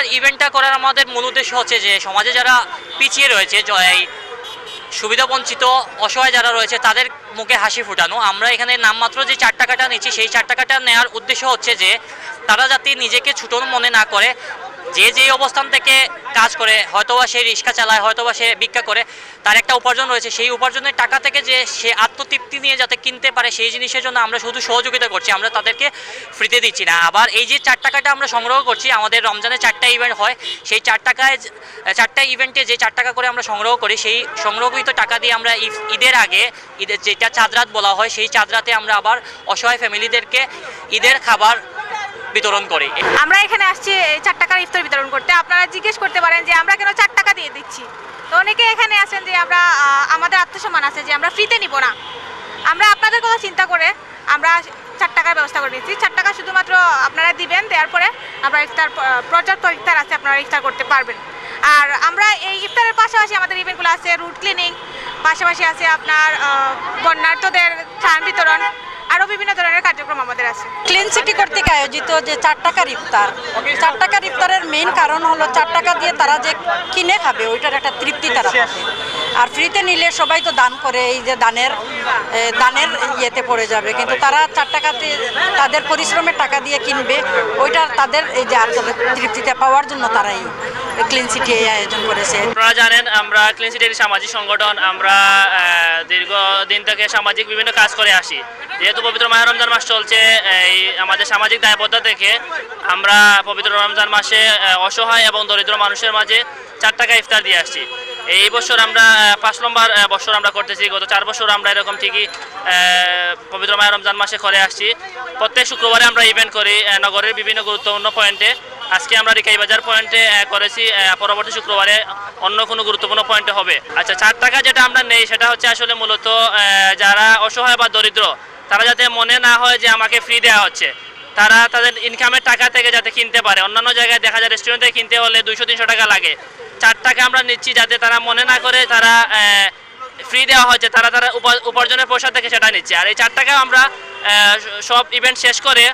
টাকার ইভেন্টটা করার আমাদের মূল উদ্দেশ্য হচ্ছে যে সমাজে যারা পিছিয়ে রয়েছে এই সুবিধাবঞ্চিত অসহায় যারা রয়েছে, তাদের মুখে হাসি ফুটানো। আমরা এখানে নামমাত্র যে চার টাকাটা নিচ্ছি, সেই চার টাকাটা নেওয়ার উদ্দেশ্য হচ্ছে যে তারা যাতে নিজেকে ছুটোর মনে না করে। যে যে অবস্থান থেকে কাজ করে, হয়তোবা সে রিক্সা চালায়, হয়তোবা সে ভিক্ষা করে, তার একটা উপার্জন রয়েছে। সেই উপার্জনের টাকা থেকে যে সে আত্মতৃপ্তি নিয়ে যাতে কিনতে পারে, সেই জিনিসের জন্য আমরা শুধু সহযোগিতা করছি। আমরা তাদেরকে ফ্রিতে দিচ্ছি না। আবার এই যে চার টাকাটা আমরা সংগ্রহ করছি, আমাদের রমজানে চারটা ইভেন্ট হয়। সেই চার টাকায় চারটা ইভেন্টে যে চার টাকা করে আমরা সংগ্রহ করি, সেই সংগ্রহকৃত টাকা দিয়ে আমরা ঈদ- ঈদের আগে ঈদের যেটা চাঁদরাত বলা হয়, সেই চাঁদরাতে আমরা আবার অসহায় ফ্যামিলিদেরকে ঈদের খাবার বিতরণ করি। আমরা এখানে আসছি চার টাকার ইফতার বিতরণ করতে। আপনারা জিজ্ঞেস করতে পারেন যে, আমরা কেন চার টাকা দিয়ে দিচ্ছি? তো অনেকে এখানে আছেন যে, আমরা আমাদের আত্মসম্মান আছে যে, আমরা ফ্রিতে নিব না। আমরা আপনাদের কথা চিন্তা করে আমরা চার টাকার ব্যবস্থা করে নিচ্ছি। চার টাকা শুধুমাত্র আপনারা দিবেন, দেওয়ার পরে আমরা ইফতার পর্যাপ্ত ইফতার আছে, আপনারা ইফতার করতে পারবেন। আর আমরা এই ইফতারের পাশাপাশি আমাদের ইভেন্টগুলো আছে রুট ক্লিনিং পাশাপাশি আছে আপনার বন্যার্থদের ত্রাণ বিতরণ আরও বিভিন্ন ধরনের কার্যক্রম আমাদের আছে। ক্লিন সিটি কর্তৃক আয়োজিত যে চার টাকার ইফতার চার টাকার ইফতারের মেইন কারণ হলো চার টাকা দিয়ে তারা যে কিনে খাবে ওইটার একটা তৃপ্তি তারা পাবে। আর ফ্রিতে নিলে সবাই তো দান করে এই যে দানের দানের ইয়েতে পড়ে যাবে। কিন্তু তারা চার টাকাতে তাদের পরিশ্রমের টাকা দিয়ে কিনবে ওইটা তাদের এই যে তৃপ্তিটা পাওয়ার জন্য তারা এই ক্লিন সিটি আয়োজন করেছে। আপনারা জানেন, আমরা ক্লিন সিটির সামাজিক সংগঠন। আমরা দীর্ঘদিন থেকে সামাজিক বিভিন্ন কাজ করে আসি। যেহেতু পবিত্র মাহ রমজান মাস চলছে, এই আমাদের সামাজিক দায়বদ্ধতা থেকে আমরা পবিত্র রমজান মাসে অসহায় এবং দরিদ্র মানুষের মাঝে চার টাকা ইফতার দিয়ে আসছি। এই বছর আমরা পাঁচ নম্বর বছর আমরা করতেছি। গত চার বছর আমরা এরকম ঠিকই পবিত্র মাহ রমজান মাসে করে আসছি। প্রত্যেক শুক্রবারে আমরা ইভেন্ট করি নগরের বিভিন্ন গুরুত্বপূর্ণ পয়েন্টে আজকে আমরা রিকাই বাজার পয়েন্টে করেছি পরবর্তী শুক্রবারে অন্য কোনো গুরুত্বপূর্ণ পয়েন্টে হবে। আচ্ছা চার টাকা যেটা আমরা নেই, সেটা হচ্ছে আসলে মূলত যারা অসহায় বা দরিদ্র, তারা যাতে মনে না হয় যে আমাকে ফ্রি দেওয়া হচ্ছে, তারা তাদের ইনকামের টাকা থেকে যাতে কিনতে পারে। অন্যান্য জায়গায় দেখা যায় রেস্টুরেন্টে কিনতে হলে দুইশো, তিনশো টাকা লাগে। চার টাকা আমরা নিচ্ছি যাতে তারা মনে না করে তারা ফ্রি দেওয়া হচ্ছে, তারা তারা উপা- উপার্জনের পয়সা থেকে সেটা নিচ্ছে। আর এই চার টাকা আমরা সব ইভেন্ট শেষ করে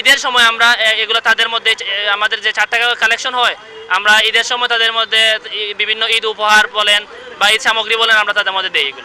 ঈদের সময় আমরা এগুলো তাদের মধ্যে আমাদের যে চার টাকা কালেকশন হয়, আমরা ঈদের সময় তাদের মধ্যে বিভিন্ন ঈদ উপহার বলেন বা ঈদ সামগ্রী বলেন আমরা তাদের মধ্যে দিই এগুলো।